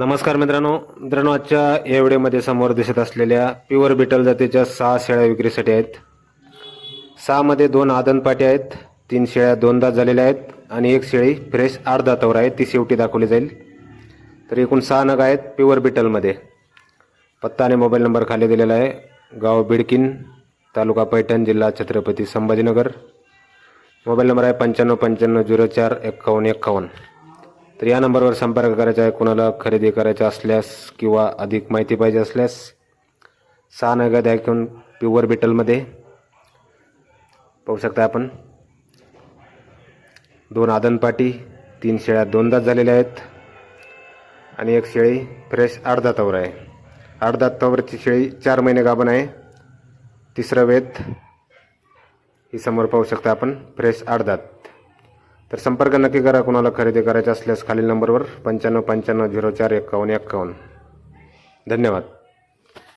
नमस्कार मित्रांनो. मित्रांनो आजच्या या व्हिडिओमध्ये समोर दिसत असलेल्या प्युअर बिटल जातीच्या सहा शेळ्या विक्रीसाठी आहेत. सहामध्ये दोन आदनपाटी आहेत तीन शेळ्या दोनदा झालेल्या आहेत आणि एक शेळी फ्रेश आठ दातावर आहे ती शेवटी दाखवली जाईल. तर एकूण सहा नग आहेत प्युअर बिटलमध्ये. पत्ता आणि मोबाईल नंबर खाली दिलेला आहे. गाव बिडकिन तालुका पैठण जिल्हा छत्रपती संभाजीनगर. मोबाईल नंबर आहे पंच्याण्णव पंच्याण्णव झिरो चार एक्कावन्न एक्कावन्न तर या नंबरवर संपर्क करायचा आहे. कोणाला खरेदी करायचा असल्यास किंवा अधिक माहिती पाहिजे असल्यास सहा नगद ऐकून प्युअर बिटलमध्ये. पाहू शकता आपण. दोन आदनपाटी तीन शेळ्या दोन दात झालेल्या आहेत. आणि एक शेळी फ्रेश आठ दातावर आहे. आठ दातावरची शेळी चार महिने गाभण आहे. तिसरं वेत ही समोर पाहू शकता आपण. फ्रेश आठ दात. तर संपर्क नक्की करा कुणाला खरेदी करायचे असल्यास खालील नंबरवर पंच्याण्णव पंच्याण्णव झिरो चार एक्कावन्न एक्कावन्न धन्यवाद.